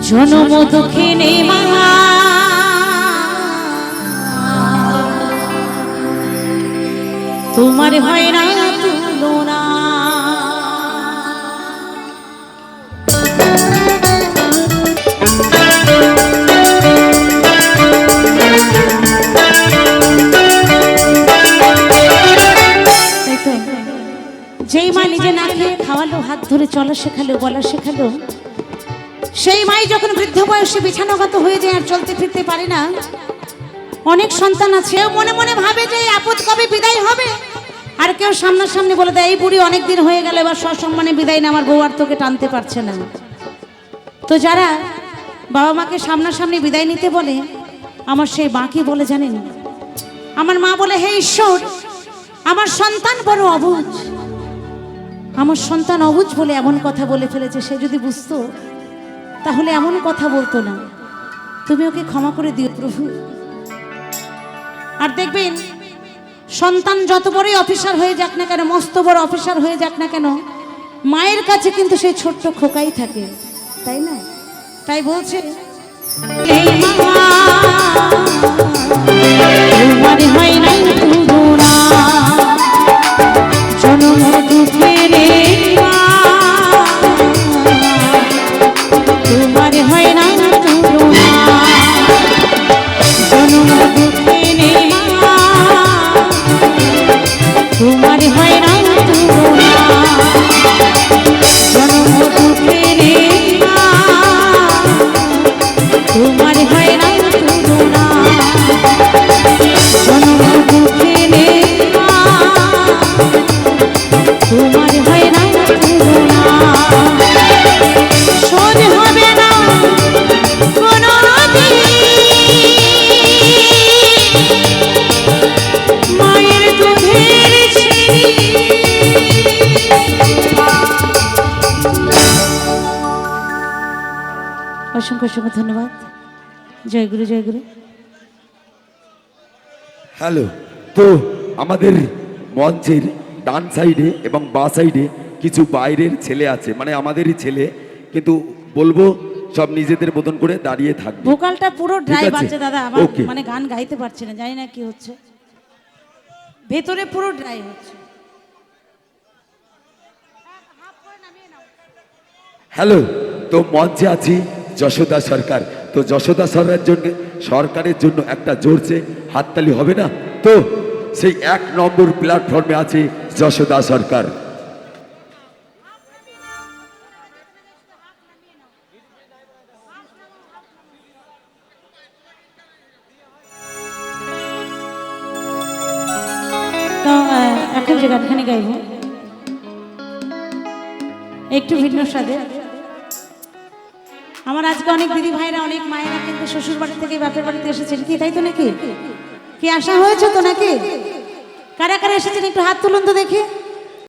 জনম দুঃখিনী মা তোমার হয় না তুলনা? যেই মা নিজে না খেয়ে খাওয়ালো হাত ধরে চলা শেখালো বলা শেখালো সেই মাই যখন বৃদ্ধ বয়সে বিছানাগত হয়ে যায় আর চলতে ফিরতে পারে না, অনেক সন্তান আছে। মনে মনে ভাবে যে আপদ কবে বিদায় হবে? আর কেউ সামনাসামনি বলে দেয়, এই বুড়ি অনেক দিন হয়ে গেল, এবার সসম্মানে বিদায় না আমার বউ আর তোকে টানতে পারছে না। তো যারা বাবা মাকে সামনাসামনি বিদায় নিতে বলে, আমার সেই বাঁকি বলে জানেন? আমার মা বলে, হে ঈশ্বর, আমার সন্তান বড় অবুঝ। আমার সন্তান অবুঝ বলে এমন কথা বলে ফেলেছে, সে যদি বুঝতো তাহলে এমন কথা বলতো না। তুমি ওকে ক্ষমা করে দিও প্রভু। আর দেখবেন, সন্তান যত বড়ই অফিসার হয়ে যাক না কেন, মস্ত বড় অফিসার হয়ে যাক না কেন, মায়ের কাছে কিন্তু সেই ছোট্ট খোকাই থাকে। তাই না? তাই বলছে অসংখ্য অসংখ্য ধন্যবাদ। জয় গুরু জয় গুরু। হ্যালো তো আমাদের মঞ্চের ডান সাইডে এবং বাঁ সাইডে কিছু বাইরের ছেলে আছে মানে আমাদেরই ছেলে কিন্তু বলব সব নিজেদের মতন করে দাঁড়িয়ে থাকবে। ভোকালটা পুরো ড্রাই? বাজছে দাদা আমার মানে গান গাইতে পারছি না জানি না কি হচ্ছে। ভেতরে পুরো ড্রাই হচ্ছে। হ্যালো তো মঞ্চে আছি। যশোদা সরকার। তো যশোদা সরকারের জন্য সরকারের জন্য একটা জোরছে হাততালি হবে না? তো সেই এক নম্বর প্ল্যাটফর্মে আছে যশোদা সরকার। একটু ভিন্ন স্বাদে আমার আজকে অনেক দিদি ভাইরা, অনেক মায়েরা কিন্তু শ্বশুর বাড়ি থেকে বাপের বাড়িতে এসেছেন কি, তাই তো নাকি? কি আসা হয়েছে তো নাকি? কারা কারা এসেছেন, একটু হাত তুলুন তো দেখি।